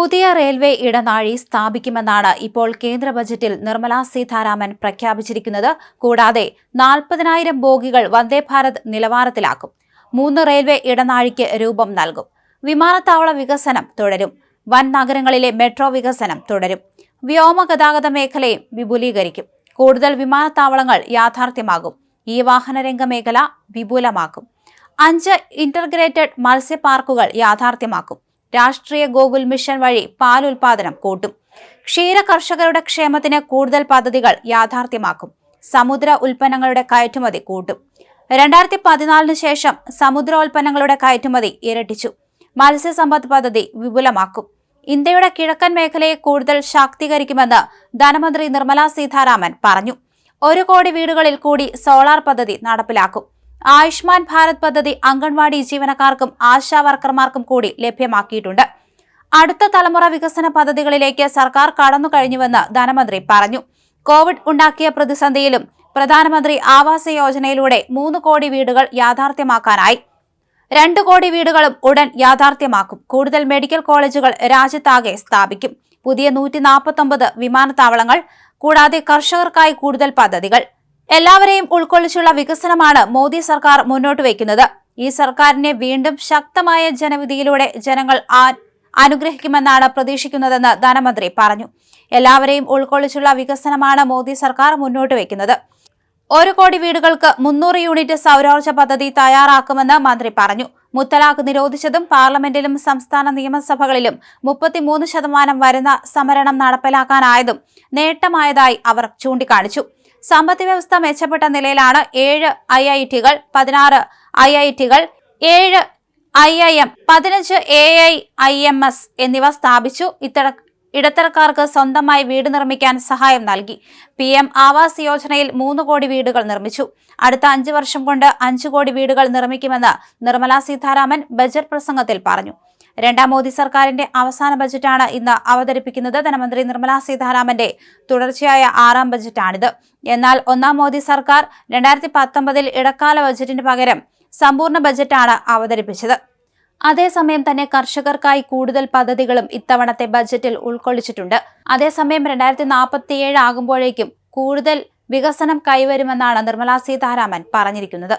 പുതിയ റെയിൽവേ ഇടനാഴി സ്ഥാപിക്കുമെന്നാണ് ഇപ്പോൾ കേന്ദ്ര ബജറ്റിൽ നിർമ്മലാ സീതാരാമൻ പ്രഖ്യാപിച്ചിരിക്കുന്നത്. കൂടാതെ നാൽപ്പതിനായിരം ബോഗികൾ വന്ദേ ഭാരത് നിലവാരത്തിലാക്കും. മൂന്ന് റെയിൽവേ ഇടനാഴിക്ക് രൂപം നൽകും. വിമാനത്താവള വികസനം തുടരും. വൻ നഗരങ്ങളിലെ മെട്രോ വികസനം തുടരും. വ്യോമ ഗതാഗത മേഖലയും വിപുലീകരിക്കും. കൂടുതൽ വിമാനത്താവളങ്ങൾ യാഥാർത്ഥ്യമാകും. ഈ വാഹനരംഗ മേഖല വിപുലമാക്കും. അഞ്ച് ഇന്റർഗ്രേറ്റഡ് മത്സ്യ പാർക്കുകൾ യാഥാർത്ഥ്യമാക്കും. രാഷ്ട്രീയ ഗോകുൽ മിഷൻ വഴി പാൽ ഉൽപാദനം കൂട്ടും. ക്ഷീര കർഷകരുടെ ക്ഷേമത്തിന് കൂടുതൽ പദ്ധതികൾ യാഥാർത്ഥ്യമാക്കും. സമുദ്ര ഉൽപ്പന്നങ്ങളുടെ കയറ്റുമതി കൂട്ടും. രണ്ടായിരത്തി പതിനാലിന് ശേഷം സമുദ്രോൽപ്പന്നങ്ങളുടെ കയറ്റുമതി ഇരട്ടിച്ചു. മത്സ്യസമ്പദ് പദ്ധതി വിപുലമാക്കും. ഇന്ത്യയുടെ കിഴക്കൻ മേഖലയെ കൂടുതൽ ശാക്തീകരിക്കുമെന്ന് ധനമന്ത്രി നിർമ്മലാ സീതാരാമൻ പറഞ്ഞു. ഒരു കോടി വീടുകളിൽ കൂടി സോളാർ പദ്ധതി നടപ്പിലാക്കും. ആയുഷ്മാൻ ഭാരത് പദ്ധതി അംഗൻവാടി ജീവനക്കാർക്കും ആശാ വർക്കർമാർക്കും കൂടി ലഭ്യമാക്കിയിട്ടുണ്ട്. അടുത്ത തലമുറ വികസന പദ്ധതികളിലേക്ക് സർക്കാർ കടന്നു കഴിഞ്ഞുവെന്ന് ധനമന്ത്രി പറഞ്ഞു. കോവിഡ് ഉണ്ടാക്കിയ പ്രതിസന്ധിയിലും പ്രധാനമന്ത്രി ആവാസ യോജനയിലൂടെ മൂന്ന് കോടി വീടുകൾ യാഥാർത്ഥ്യമാക്കാനായി. രണ്ടു കോടി വീടുകളും ഉടൻ യാഥാർത്ഥ്യമാക്കും. കൂടുതൽ മെഡിക്കൽ കോളേജുകൾ രാജ്യത്താകെ സ്ഥാപിക്കും. പുതിയ നൂറ്റി വിമാനത്താവളങ്ങൾ കൂടാതെ കർഷകർക്കായി കൂടുതൽ പദ്ധതികൾ. എല്ലാവരെയും ഉൾക്കൊള്ളിച്ചുള്ള വികസനമാണ് മോദി സർക്കാർ മുന്നോട്ട് വയ്ക്കുന്നത്. ഈ സർക്കാരിനെ വീണ്ടും ശക്തമായ ജനവിധിയിലൂടെ ജനങ്ങൾ അനുഗ്രഹിക്കുമെന്നാണ് പ്രതീക്ഷിക്കുന്നതെന്ന് ധനമന്ത്രി പറഞ്ഞു. എല്ലാവരെയും ഉൾക്കൊള്ളിച്ചുള്ള വികസനമാണ് മോദി സർക്കാർ മുന്നോട്ട് വയ്ക്കുന്നത്. ഒരു കോടി വീടുകൾക്ക് മുന്നൂറ് യൂണിറ്റ് സൗരോർജ പദ്ധതി തയ്യാറാക്കുമെന്ന് മന്ത്രി പറഞ്ഞു. മുത്തലാഖ് നിരോധിച്ചതും പാർലമെന്റിലും സംസ്ഥാന നിയമസഭകളിലും മുപ്പത്തിമൂന്ന് ശതമാനം വരുന്ന സംവരണം നടപ്പിലാക്കാനായതും നേട്ടമായതായി അവർ ചൂണ്ടിക്കാണിച്ചു. സമ്പദ് വ്യവസ്ഥ മെച്ചപ്പെട്ട നിലയിലാണ് ഏഴ് ഐ ഐ ടികൾ പതിനാറ് ഐ ഐ ടികൾ ഏഴ് ഐ ഐ എം പതിനഞ്ച് A I I M S എന്നിവ സ്ഥാപിച്ചു. ഇത്തര ഇടത്തരക്കാർക്ക് സ്വന്തമായി വീട് നിർമ്മിക്കാൻ സഹായം നൽകി. പി എം ആവാസ് യോജനയിൽ മൂന്ന് കോടി വീടുകൾ നിർമ്മിച്ചു. അടുത്ത അഞ്ച് വർഷം കൊണ്ട് അഞ്ചു കോടി വീടുകൾ നിർമ്മിക്കുമെന്ന് നിർമ്മലാ സീതാരാമൻ ബജറ്റ് പ്രസംഗത്തിൽ പറഞ്ഞു. രണ്ടാം മോദി സർക്കാരിന്റെ അവസാന ബജറ്റാണ് ഇന്ന് അവതരിപ്പിക്കുന്നത്. ധനമന്ത്രി നിർമ്മലാ സീതാരാമന്റെ തുടർച്ചയായ ആറാം ബജറ്റാണിത്. എന്നാൽ ഒന്നാം മോദി സർക്കാർ രണ്ടായിരത്തി പത്തൊമ്പതിൽ ഇടക്കാല ബജറ്റിന് പകരം സമ്പൂർണ ബജറ്റാണ് അവതരിപ്പിച്ചത്. അതേസമയം തന്നെ കർഷകർക്കായി കൂടുതൽ പദ്ധതികളും ഇത്തവണത്തെ ബജറ്റിൽ ഉൾക്കൊള്ളിച്ചിട്ടുണ്ട്. അതേസമയം രണ്ടായിരത്തി നാൽപ്പത്തിയേഴ് ആകുമ്പോഴേക്കും കൂടുതൽ വികസനം കൈവരുമെന്നാണ് നിർമ്മലാ സീതാരാമൻ പറഞ്ഞിരിക്കുന്നത്.